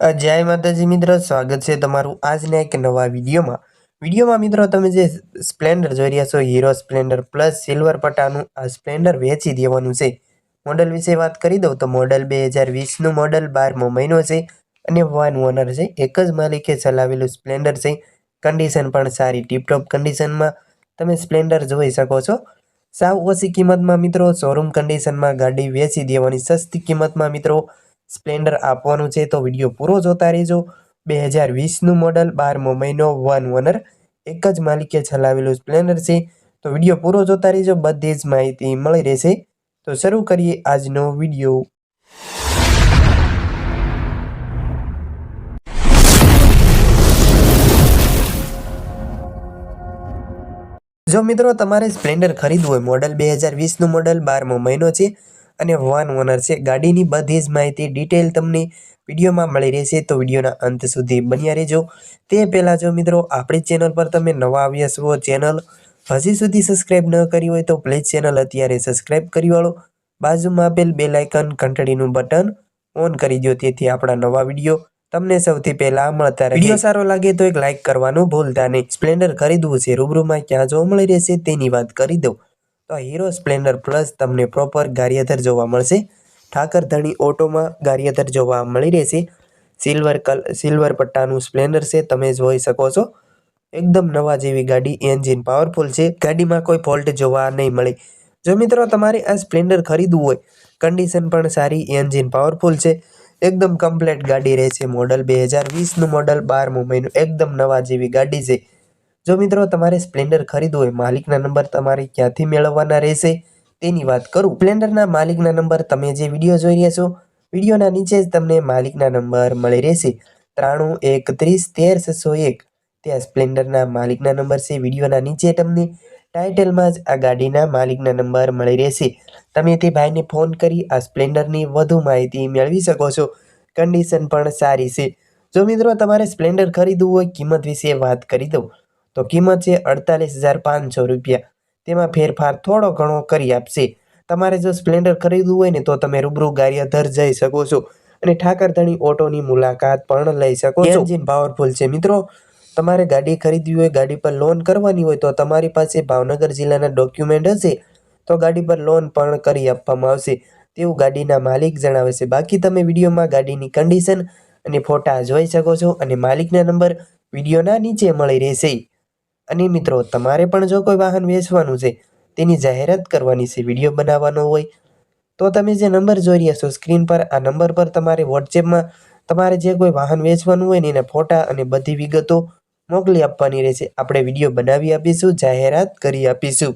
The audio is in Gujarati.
જય માતાજી મિત્રો, સ્વાગત છે તમારું આજના એક નવા વિડીયોમાં. વિડીયોમાં મિત્રો તમે જે સ્પ્લેન્ડર જોઈ રહ્યા છો, હીરો સ્પ્લેન્ડર પ્લસ સિલ્વર પટ્ટાનું આ સ્પ્લેન્ડર વેચી દેવાનું છે. મોડલ વિશે વાત કરી દઉં તો મોડલ બે હજાર વીસનું મોડલ બારમો મહિનો છે અને વન ઓનર છે. એક જ માલિકે ચલાવેલું સ્પ્લેન્ડર છે. કન્ડિશન પણ સારી, ટીપટોપ કન્ડિશનમાં તમે સ્પ્લેન્ડર જોઈ શકો છો. સાવ ઓછી કિંમતમાં મિત્રો શોરૂમ કન્ડિશનમાં ગાડી વેચી દેવાની સસ્તી કિંમતમાં મિત્રો સ્પ્લેન્ડર આપવાનું છે તો વીડિયો પૂરો જોતા રહેજો. બે હજાર વીસનું મોડલ બારમો મહિનો વન ઓનર એક જ માલિકે ચલાવેલું સ્પ્લેન્ડર છે. તો વીડિયો પૂરો જોતા રહેજો, બધી જ માહિતી મળી રહેશે. તો શરૂ કરીએ આજનો વીડિયો. જો મિત્રો, તમારે સ્પ્લેન્ડર ખરીદવું હોય મોડલ બે હજાર વીસનું મોડલ બારમો મહિનો છે અને વન ઓનર છે. ગાડીની બધી જ માહિતી ડિટેલ તમને વિડીયોમાં મળી રહેશે. તો વિડીયોના અંત સુધી બન્યા રહેજો. તે પહેલાં જો મિત્રો, આપણી ચેનલ પર તમે નવા આવ્યા છો ચેનલ હજી સુધી સબસ્ક્રાઈબ ન કરી હોય તો પ્લીઝ ચેનલ અત્યારે સબસ્ક્રાઈબ કરી વાળો. બાજુમાં આપેલ બે લાઇકન ઘંટડીનું બટન ઓન કરી દો તેથી આપણા નવા વીડિયો તમને સૌથી પહેલા મળતા રહે. વીડિયો સારો લાગે તો એક લાઇક કરવાનું ભૂલતા નહીં. સ્પ્લેન્ડર ખરીદવું છે. રૂબરૂમાં ક્યાં જોવા મળી રહેશે તેની વાત કરી દઉં. તો હીરો સ્પ્લેન્ડર પ્લસ તમને પ્રોપર ગારિયાધર જોવા મળશે. ઠાકર ધણી ઓટોમાં ગારિયાધર જોવા મળી રહેશે. સિલ્વર કલ સિલ્વર પટ્ટાનું સ્પ્લેન્ડર છે, તમે જોઈ શકો છો. એકદમ નવા જેવી ગાડી એન્જિન પાવરફુલ છે. ગાડીમાં કોઈ ફોલ્ટ જોવા નહીં મળે. જો મિત્રો તમારે આ સ્પ્લેન્ડર ખરીદવું હોય કન્ડિશન પણ સારી એન્જિન પાવરફુલ છે. એકદમ કમ્પ્લેટ ગાડી રહેશે મોડલ બે હજાર વીસનું મોડલ બારમું મહિનું. એકદમ નવા જેવી ગાડી છે. જો મિત્રો તમારે સ્પ્લેન્ડર ખરીદવું હોય, માલિકના નંબર તમારે ક્યાંથી મેળવવાના રહેશે તેની વાત કરું. સ્પ્લેન્ડરના માલિકના નંબર તમે જે વીડિયો જોઈ રહ્યા છો, વિડીયોના નીચે જ તમને માલિકના નંબર મળી રહેશે. ત્રાણું એકત્રીસ તેર, છસો એક. ત્યાં સ્પ્લેન્ડરના માલિકના નંબર છે, વિડીયોના નીચે તમને ટાઇટલમાં જ આ ગાડીના માલિકના નંબર મળી રહેશે. તમે તે ભાઈને ફોન કરી આ સ્પ્લેન્ડરની વધુ માહિતી મેળવી શકો છો. કન્ડિશન પણ સારી છે. જો મિત્રો તમારે સ્પ્લેન્ડર ખરીદવું હોય, કિંમત વિશે વાત કરી દઉં. તો કિંમત છે અડતાલીસ હજાર પાંચસો રૂપિયા. તેમાં ફેરફાર થોડો ઘણો કરી આપશે. તમારે જો સ્પ્લેન્ડર ખરીદવું હોય ને, તો તમે રૂબરૂ ગારિયાધર જઈ શકો છો અને ઠાકરધણી ઓટોની મુલાકાત પણ લઈ શકો છો. એન્જિન પાવરફુલ છે. મિત્રો, તમારે ગાડી ખરીદવી હોય, ગાડી પર લોન કરવાની હોય, તો તમારી પાસે ભાવનગર જિલ્લાના ડોક્યુમેન્ટ હશે. તો ગાડી પર લોન પણ કરી આપવામાં આવશે. તેવું ગાડીના માલિક જણાવે છે. બાકી તમે વિડીયોમાં ગાડીની કન્ડિશન અને ફોટા જોઈ શકો છો અને માલિકના નંબર વિડીયોના નીચે મળી રહેશે. અને મિત્રો, તમારે પણ જો કોઈ વાહન વેચવાનું છે, તેની જાહેરાત કરવાની છે, વીડિયો બનાવવાનો હોય, તો તમે જે નંબર જોઈ રહ્યા છો, સ્ક્રીન પર આ નંબર પર તમારે વોટ્સએપમાં તમારે જે કોઈ વાહન વેચવાનું હોય ને એના ફોટા અને બધી વિગતો મોકલી આપવાની રહેશે. આપણે વીડિયો બનાવી આપીશું, જાહેરાત કરી આપીશું.